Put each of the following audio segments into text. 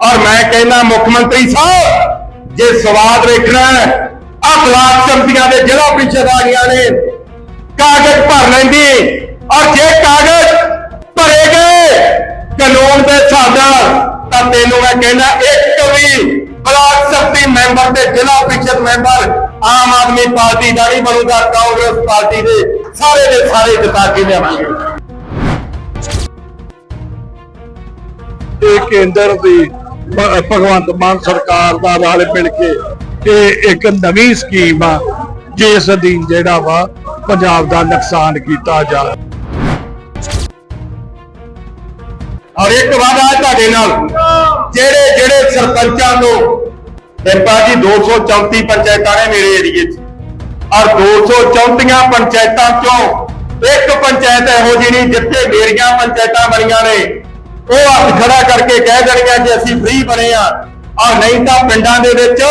ਔਰ ਮੈਂ ਕਹਿੰਦਾ ਮੁੱਖ ਮੰਤਰੀ ਸਾਹਿਬ, ਜੇ ਸਵਾਦ ਵੇਖਣਾ ਹੈ ਆ ਬਲਾਕ ਸੰਮਤੀਆਂ ਦੇ ਜ਼ਿਲ੍ਹਾ ਪ੍ਰੀਸ਼ਦ ਆ ਗਈਆਂ ਨੇ, ਕਾਗਜ਼ ਭਰ ਲੈਂਦੀ। ਔਰ ਜੇ ਕਾਗਜ਼ ਭਰੇ ਗਏ ਕਾਨੂੰਨ ਦੇ ਹਿਸਾਬ ਨਾਲ, ਤਾਂ ਤੈਨੂੰ ਮੈਂ ਕਹਿੰਦਾ ਇੱਕ ਵੀ ਬਲਾਕ ਸੰਮਤੀ ਮੈਂਬਰ ਤੇ ਜ਼ਿਲ੍ਹਾ ਪ੍ਰੀਸ਼ਦ ਮੈਂਬਰ ਆਮ ਆਦਮੀ ਪਾਰਟੀ ਦਾ ਨਹੀਂ ਬਣੂਗਾ, ਕਾਂਗਰਸ ਪਾਰਟੀ ਦੇ ਸਾਰੇ ਦੇ ਸਾਰੇ ਜਿਤਾ ਕੇ ਲਿਆਵਾਂਗੇ। ਇਹ ਕੇਂਦਰ ਦੀ ਭਗਵੰਤ ਮਾਨ ਸਰਕਾਰ ਦਾ ਨਾਲ ਮਿਲ ਕੇ ਇਹ ਇੱਕ ਨਵੀਂ ਸਕੀਮ ਆ, ਜਿਸ ਅਧੀਨ ਜਿਹੜਾ ਵਾ ਪੰਜਾਬ ਦਾ ਨੁਕਸਾਨ ਕੀਤਾ ਜਾ ਔਰ ਇੱਕ ਵਾਦਾ ਤੁਹਾਡੇ ਨਾਲ, ਜਿਹੜੇ ਜਿਹੜੇ ਸਰਪੰਚਾਂ ਨੂੰ ਡਿੰਪਾ ਜੀ 234 ਪੰਚਾਇਤਾਂ ਨੇ ਮੇਰੇ ਏਰੀਏ 'ਚ, ਔਰ 234 ਪੰਚਾਇਤਾਂ ਚੋਂ ਇੱਕ ਪੰਚਾਇਤ ਇਹੋ ਜਿਹੀ ਨਹੀਂ, ਜਿੱਥੇ ਮੇਰੀਆਂ ਪੰਚਾਇਤਾਂ ਬਣੀਆਂ ਨੇ ਉਹ ਹੱਥ ਖੜਾ ਕਰਕੇ ਕਹਿ ਦੇਣੀਆਂ ਕਿ ਅਸੀਂ ਫ੍ਰੀ ਬਣੇ ਆ ਔਰ ਨਹੀਂ ਤਾਂ ਪਿੰਡਾਂ ਦੇ ਵਿੱਚ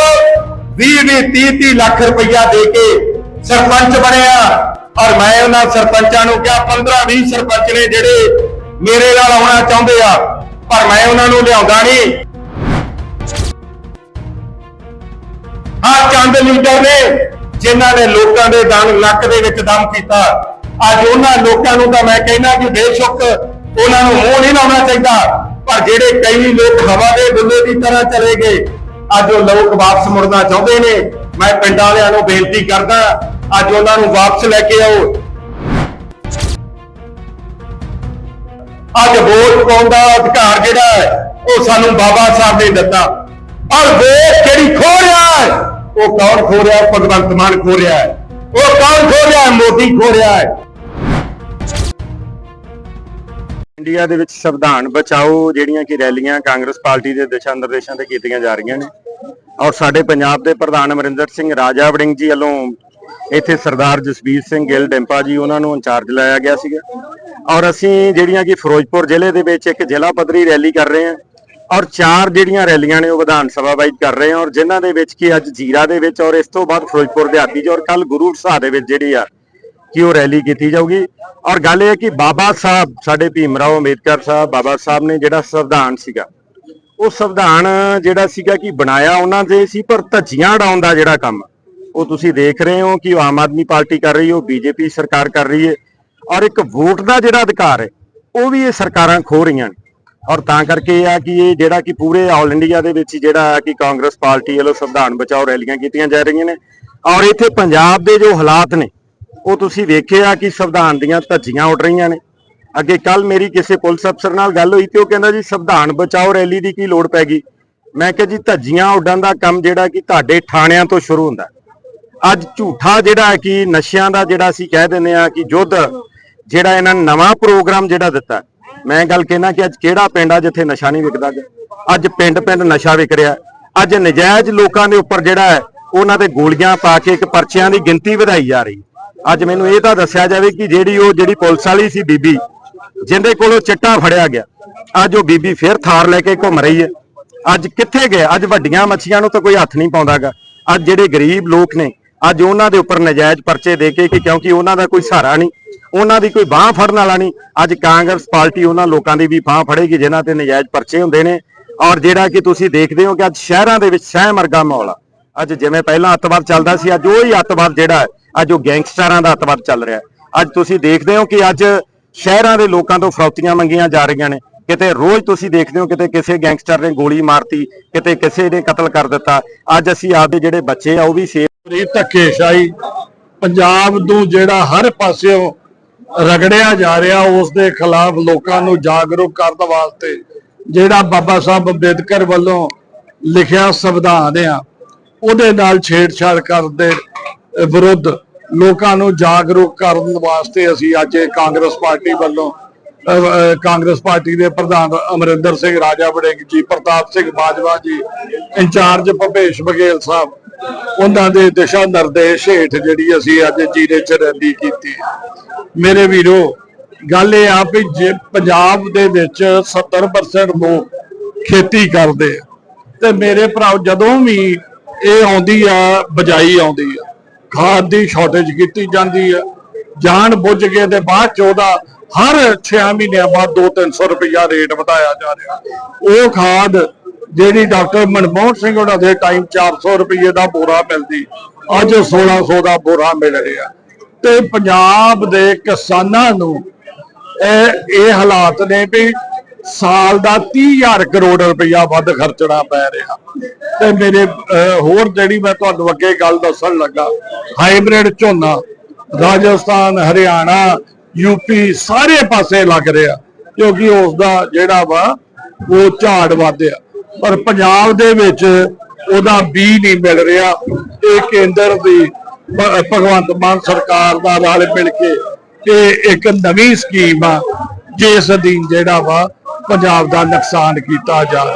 20 20 30 30 ਲੱਖ ਰੁਪਈਆ ਦੇ ਕੇ ਸਰਪੰਚ ਬਣਿਆ ਔਰ ਮੈਂ ਉਹਨਾਂ ਸਰਪੰਚਾਂ ਨੂੰ ਕਿਹਾ 15 20 ਸਰਪੰਚ ਨੇ ਜਿਹੜੇ ਮੇਰੇ ਨਾਲ ਆਉਣਾ ਚਾਹੁੰਦੇ ਆ, ਪਰ ਮੈਂ ਉਹਨਾਂ ਨੂੰ ਲਿਆਉਂਦਾ ਨਹੀਂ। ਆ ਚੰਦ ਲੀਡਰ ਨੇ ਜਿਨ੍ਹਾਂ ਨੇ ਲੋਕਾਂ ਦੇ ਦਾਨ ਲੱਕ ਦੇ ਵਿੱਚ ਦਮ ਕੀਤਾ। ਅੱਜ ਉਹਨਾਂ ਲੋਕਾਂ ਨੂੰ ਤਾਂ ਮੈਂ ਕਹਿੰਦਾ ਕਿ ਬੇਸ਼ੱਕ ਉਹਨਾਂ ਨੂੰ ਮੂੰਹ ਨਹੀਂ ਲਾਉਣਾ ਚਾਹੀਦਾ। ਪਰ ਜਿਹੜੇ ਕਈ ਲੋਕ ਹਵਾ ਦੇ ਬੁੱਲੇ ਦੀ ਤਰ੍ਹਾਂ ਚਲੇ ਗਏ, ਅੱਜ ਉਹ ਲੋਕ ਵਾਪਸ ਮੁੜਨਾ ਚਾਹੁੰਦੇ ਨੇ। ਮੈਂ ਪਿੰਡਾਂ ਵਾਲਿਆਂ ਨੂੰ ਬੇਨਤੀ ਕਰਦਾ, ਅੱਜ ਉਹਨਾਂ ਨੂੰ ਵਾਪਸ ਲੈ ਕੇ ਆਓ। ਅੱਜ ਵੋਟ ਪਾਉਣ ਦਾ ਅਧਿਕਾਰ ਜਿਹੜਾ ਹੈ, ਉਹ ਸਾਨੂੰ ਬਾਬਾ ਸਾਹਿਬ ਨੇ ਦਿੱਤਾ। ਔਰ ਵੋਟ ਜਿਹੜੀ ਖੋ ਰਿਹਾ ਹੈ? ਉਹ ਕੌਣ ਖੋ ਰਿਹਾ ਹੈ? ਭਗਵੰਤ ਮਾਨ ਖੋ ਰਿਹਾ ਹੈ। ਉਹ ਕੌਣ ਖੋ ਰਿਹਾ ਹੈ? ਮੋਦੀ ਖੋ ਰਿਹਾ ਹੈ। ਇੰਡੀਆ ਦੇ ਵਿੱਚ ਸੰਵਿਧਾਨ ਬਚਾਓ ਜਿਹੜੀਆਂ ਕਿ ਰੈਲੀਆਂ ਕਾਂਗਰਸ ਪਾਰਟੀ ਦੇ ਦਿਸ਼ਾ ਨਿਰਦੇਸ਼ਾਂ ਤੇ ਕੀਤੀਆਂ ਜਾ ਰਹੀਆਂ ਨੇ। ਔਰ ਸਾਡੇ ਪੰਜਾਬ ਦੇ ਪ੍ਰਧਾਨ ਅਮਰਿੰਦਰ ਸਿੰਘ, ਰਾਜਾ ਵੜਿੰਗ ਜੀ ਵੱਲੋਂ ਇੱਥੇ ਸਰਦਾਰ ਜਸਬੀਰ ਸਿੰਘ ਗਿੱਲ, ਡੈਂਪਾ ਜੀ ਉਹਨਾਂ ਨੂੰ ਇੰਚਾਰਜ ਲਾਇਆ ਗਿਆ ਸੀਗਾ। ਔਰ ਅਸੀਂ ਜਿਹੜੀਆਂ ਕਿ ਫਿਰੋਜ਼ਪੁਰ ਜ਼ਿਲ੍ਹੇ ਦੇ ਵਿੱਚ ਇੱਕ ਜ਼ਿਲ੍ਹਾ ਪੱਧਰੀ ਰੈਲੀ ਕਰ ਰਹੇ ਹਾਂ ਔਰ ਚਾਰ ਜਿਹੜੀਆਂ ਰੈਲੀਆਂ ਨੇ ਉਹ ਵਿਧਾਨ ਸਭਾ ਵਾਈਜ਼ ਕਰ ਰਹੇ ਹਾਂ ਔਰ ਜਿਨ੍ਹਾਂ ਦੇ ਵਿੱਚ ਕਿ ਅੱਜ ਜੀਰਾ ਦੇ ਵਿੱਚ ਔਰ ਇਸ ਤੋਂ ਬਾਅਦ ਫਿਰੋਜ਼ਪੁਰ ਦਿਹਾਤੀ 'ਚ ਔਰ ਕੱਲ ਗੁਰੂ ਸਾਹਿਬ ਦੇ ਵਿੱਚ ਜਿਹੜੀ ਆ ਕਿ ਉਹ ਰੈਲੀ ਕੀਤੀ ਜਾਊਗੀ? ਔਰ ਗੱਲ ਇਹ ਹੈ ਕਿ ਬਾਬਾ ਸਾਹਿਬ, ਸਾਡੇ ਭੀਮ ਰਾਓ ਅੰਬੇਦਕਰ ਸਾਹਿਬ, ਬਾਬਾ ਸਾਹਿਬ ਨੇ ਜਿਹੜਾ ਸੰਵਿਧਾਨ ਸੀਗਾ, ਉਹ ਸੰਵਿਧਾਨ ਜਿਹੜਾ ਸੀਗਾ ਕਿ ਬਣਾਇਆ ਉਹਨਾਂ ਦੇ ਸੀ, ਪਰ ਧੱਜੀਆਂ ਉਡਾਉਣ ਦਾ ਜਿਹੜਾ ਕੰਮ ਉਹ ਤੁਸੀਂ ਦੇਖ ਰਹੇ ਹੋ ਕਿ ਉਹ ਆਮ ਆਦਮੀ ਪਾਰਟੀ ਕਰ ਰਹੀ ਹੈ, ਉਹ ਬੀਜੇਪੀ ਸਰਕਾਰ ਕਰ ਰਹੀ ਹੈ, ਔਰ ਇੱਕ ਵੋਟ ਦਾ ਜਿਹੜਾ ਅਧਿਕਾਰ ਹੈ, ਉਹ ਵੀ ਇਹ ਸਰਕਾਰਾਂ ਖੋ ਰਹੀਆਂ ਨੇ। ਔਰ ਤਾਂ ਕਰਕੇ ਇਹ ਆ ਕਿ ਇਹ ਜਿਹੜਾ ਕਿ ਪੂਰੇ ਆਲ ਇੰਡੀਆ ਦੇ ਵਿੱਚ ਹੀ ਜਿਹੜਾ ਕਿ ਕਾਂਗਰਸ ਪਾਰਟੀ ਵੱਲੋਂ ਸੰਵਿਧਾਨ ਬਚਾਓ ਰੈਲੀਆਂ ਕੀਤੀਆਂ ਜਾ ਰਹੀਆਂ ਨੇ, ਔਰ ਇੱਥੇ ਪੰਜਾਬ ਦੇ ਜੋ ਹਾਲਾਤ ਨੇ ਉਹ ਤੁਸੀਂ ਵੇਖਿਆ ਕਿ ਸੰਵਿਧਾਨ ਦੀਆਂ ਧੱਜੀਆਂ ਉੱਡ ਰਹੀਆਂ ਨੇ। ਅੱਗੇ ਕੱਲ ਮੇਰੀ ਕਿਸੇ ਪੁਲਿਸ ਅਫਸਰ ਨਾਲ ਗੱਲ ਹੋਈ ਤੇ ਉਹ ਕਹਿੰਦਾ ਜੀ, ਸੰਵਿਧਾਨ ਬਚਾਓ ਰੈਲੀ ਦੀ ਕੀ ਲੋੜ ਪੈ ਗਈ? ਮੈਂ ਕਿਹਾ ਜੀ, ਧੱਜੀਆਂ ਉੱਡਣ ਦਾ ਕੰਮ ਜਿਹੜਾ ਕਿ ਤੁਹਾਡੇ ਥਾਣਿਆਂ ਤੋਂ ਸ਼ੁਰੂ ਹੁੰਦਾ। ਅੱਜ ਝੂਠਾ ਜਿਹੜਾ ਕਿ ਨਸ਼ਿਆਂ ਦਾ ਜਿਹੜਾ ਅਸੀਂ ਕਹਿ ਦਿੰਦੇ ਆ ਕਿ ਯੁੱਧ, ਜਿਹੜਾ ਇਹਨਾਂ ਨੇ ਨਵਾਂ ਪ੍ਰੋਗਰਾਮ ਜਿਹੜਾ ਦਿੱਤਾ। ਮੈਂ ਗੱਲ ਕਹਿਣਾ ਕਿ ਅੱਜ ਕਿਹੜਾ ਪਿੰਡ ਆ ਜਿੱਥੇ ਨਸ਼ਾ ਨਹੀਂ ਵਿਕਦਾ ਗਾ? ਅੱਜ ਪਿੰਡ ਪਿੰਡ ਨਸ਼ਾ ਵਿਕ ਰਿਹਾ। ਅੱਜ ਨਜਾਇਜ਼ ਲੋਕਾਂ ਦੇ ਉੱਪਰ ਜਿਹੜਾ ਹੈ, ਉਹਨਾਂ ਤੇ ਗੋਲੀਆਂ ਪਾ ਕੇ ਇੱਕ ਪਰਚਿਆਂ ਦੀ ਗਿਣਤੀ ਵਧਾਈ ਜਾ ਰਹੀ। ਅੱਜ ਮੈਨੂੰ ਇਹ ਤਾਂ ਦੱਸਿਆ ਜਾਵੇ ਕਿ ਜਿਹੜੀ ਉਹ ਜਿਹੜੀ ਪੁਲਿਸ ਵਾਲੀ ਸੀ ਬੀਬੀ ਜਿੰਦੇ ਕੋਲੋਂ ਚਿੱਟਾ ਫੜਿਆ ਗਿਆ, ਅੱਜ ਉਹ ਬੀਬੀ ਫਿਰ ਥਾਰ ਲੈ ਕੇ ਘੁੰਮ ਰਹੀ ਹੈ। ਅੱਜ ਕਿੱਥੇ ਗਏ ਅੱਜ ਵੱਡੀਆਂ ਮੱਛੀਆਂ ਨੂੰ ਤਾਂ ਕੋਈ ਹੱਥ ਨਹੀਂ ਪਾਉਂਦਾਗਾ। ਅੱਜ ਜਿਹੜੇ ਗਰੀਬ ਲੋਕ ਨੇ, ਅੱਜ ਉਹਨਾਂ ਦੇ ਉੱਪਰ ਨਜਾਇਜ਼ ਪਰਚੇ ਦੇ ਕੇ ਕਿ ਕਿਉਂਕਿ ਉਹਨਾਂ ਦਾ ਕੋਈ ਸਹਾਰਾ ਨਹੀਂ, ਉਹਨਾਂ ਦੀ ਕੋਈ ਬਾਹ ਫੜਨ ਵਾਲਾ ਨਹੀਂ, ਅੱਜ ਕਾਂਗਰਸ ਪਾਰਟੀ ਉਹਨਾਂ ਲੋਕਾਂ ਦੀ ਵੀ ਬਾਹ ਫੜੇਗੀ, ਜਿਨ੍ਹਾਂ ਤੇ ਨਜਾਇਜ਼ ਪਰਚੇ ਹੁੰਦੇ ਨੇ। ਔਰ ਜਿਹੜਾ ਕਿ ਤੁਸੀਂ ਦੇਖਦੇ ਹੋ ਕਿ ਅੱਜ ਸ਼ਹਿਰਾਂ ਦੇ ਵਿੱਚ ਸਹਿਮਰਗਾ ਮਾਹੌਲ ਆ। ਅੱਜ ਜਿਵੇਂ ਪਹਿਲਾਂ ਅੱਤਵਾਦ ਚੱਲਦਾ ਸੀ, ਅੱਜ ਉਹ ਹੀ ਅੱਤਵਾਦ ਜਿਹੜਾ ਅੱਜ ਉਹ ਗੈਂਗਸਟਰਾਂ ਦਾ ਅੱਤਵਾਦ ਚੱਲ ਰਿਹਾ ਅੱਜ ਤੁਸੀਂ ਦੇਖਦੇ ਹੋ ਕਿ ਅੱਜ ਸ਼ਹਿਰਾਂ ਦੇ ਲੋਕਾਂ ਤੋਂ ਫਰੌਤੀਆਂ ਮੰਗੀਆਂ ਜਾ ਰਹੀਆਂ ਨੇ। ਕਿਤੇ ਰੋਜ਼ ਤੁਸੀਂ ਦੇਖਦੇ ਹੋ ਕਿਤੇ ਕਿਸੇ ਗੈਂਗਸਟਰ ਨੇ ਗੋਲੀ ਮਾਰਤੀ, ਕਿਤੇ ਕਿਸੇ ਨੇ ਕਤਲ ਕਰ ਦਿੱਤਾ। ਅੱਜ ਅਸੀਂ ਆਪਦੇ ਜਿਹੜੇ ਬੱਚੇ ਆ, ਉਹ ਵੀ ਸੇਫ ਪੂਰੀ ਧੱਕੇਸ਼ਾਹੀ ਪੰਜਾਬ ਨੂੰ ਜਿਹੜਾ ਹਰ ਪਾਸਿਓਂ ਰਗੜਿਆ ਜਾ ਰਿਹਾ, ਉਸ ਦੇ ਖਿਲਾਫ ਲੋਕਾਂ ਨੂੰ ਜਾਗਰੂਕ ਕਰਨ ਵਾਸਤੇ, ਜਿਹੜਾ ਬਾਬਾ ਸਾਹਿਬ ਅੰਬੇਦਕਰ ਵੱਲੋਂ ਲਿਖਿਆ ਸੰਵਿਧਾਨ ਆ ਉਹਦੇ ਨਾਲ ਛੇੜਛਾੜ ਕਰਨ ਦੇ ਵਿਰੁੱਧ ਲੋਕਾਂ ਨੂੰ ਜਾਗਰੂਕ ਕਰਨ ਵਾਸਤੇ ਅਸੀਂ ਅੱਜ ਇਹ ਕਾਂਗਰਸ ਪਾਰਟੀ ਵੱਲੋਂ ਕਾਂਗਰਸ ਪਾਰਟੀ ਦੇ ਪ੍ਰਧਾਨ ਅਮਰਿੰਦਰ ਸਿੰਘ, ਰਾਜਾ ਵੜਿੰਗ ਜੀ, ਪ੍ਰਤਾਪ ਸਿੰਘ ਬਾਜਵਾ ਜੀ, ਇੰਚਾਰਜ ਭੁਪੇਸ਼ ਬਘੇਲ ਸਾਹਿਬ, ਉਹਨਾਂ ਦੇ ਦਿਸ਼ਾ ਨਿਰਦੇਸ਼ ਹੇਠ ਜਿਹੜੀ ਅਸੀਂ ਅੱਜ ਜੀਰੇ ਚ ਰੈਲੀ ਕੀਤੀ ਮੇਰੇ ਵੀਰੋ, ਗੱਲ ਇਹ ਆ ਵੀ ਜੇ ਪੰਜਾਬ ਦੇ ਵਿੱਚ 70% ਲੋਕ ਖੇਤੀ ਕਰਦੇ ਤੇ ਮੇਰੇ ਭਰਾ ਜਦੋਂ ਵੀ ਇਹ ਆਉਂਦੀ ਆ, ਬਜਾਈ ਆਉਂਦੀ ਆ। ਖਾਦ ਦੀ ਸ਼ਾਰਟੇਜ ਕੀਤੀ ਜਾਂਦੀ ਆ। ਜਾਣ ਬੁੱਝ ਕੇ ਤੇ ਬਾਅਦ ਚ ਉਹਦਾ ਹਰ 6 ਮਹੀਨਿਆਂ ਬਾਅਦ 2-300 ਰੁਪਇਆ ਰੇਟ ਵਧਾਇਆ ਜਾ ਰਿਹਾ। ਉਹ ਖਾਦ ਜਿਹੜੀ ਡਾਕਟਰ ਮਨਮੋਹਨ ਸਿੰਘ ਉਹਨਾਂ ਦੇ ਟਾਈਮ 400 ਰੁਪਏ ਦਾ ਬੋਰਾ ਮਿਲਦੀ, ਅੱਜ 1600 ਦਾ ਬੋਰਾ ਮਿਲ ਰਿਹਾ। ਤੇ ਪੰਜਾਬ ਦੇ ਕਿਸਾਨਾਂ ਨੂੰ ਇਹ ਇਹ ਹਾਲਾਤ ਨੇ ਵੀ ਸਾਲ ਦਾ 30000 ਕਰੋੜ ਰੁਪਇਆ ਵੱਧ ਖਰਚਣਾ ਪੈ ਰਿਹਾ। ਤੇ ਮੇਰੇ ਅਹ, ਹੋਰ ਜਿਹੜੀ ਮੈਂ ਤੁਹਾਨੂੰ ਅੱਗੇ ਗੱਲ ਦੱਸਣ ਲੱਗਾ ਹਾਈਬ੍ਰਿਡ ਝੋਨਾ ਰਾਜਸਥਾਨ ਹਰਿਆਣਾ ਯੂਪੀ ਸਾਰੇ ਪਾਸੇ ਲੱਗ ਰਿਹਾ ਕਿਉਂਕਿ ਉਸ ਦਾ ਜਿਹੜਾ ਵਾ ਉਹ ਝਾੜ ਵਧਿਆ। ਪਰ ਪੰਜਾਬ ਦੇ ਵਿੱਚ ਉਹਦਾ ਬੀ ਨਹੀਂ ਮਿਲ ਰਿਹਾ। ਇਹ ਕੇਂਦਰ ਦੀ ਭਗਵੰਤ ਮਾਨ ਸਰਕਾਰ ਦਾ ਰਲ ਮਿਲ ਕੇ ਇਹ ਇੱਕ ਨਵੀਂ ਸਕੀਮ ਆ ਜਿਸ ਅਧੀਨ ਜਿਹੜਾ ਵਾ ਪੰਜਾਬ ਦਾ ਨੁਕਸਾਨ ਕੀਤਾ ਜਾ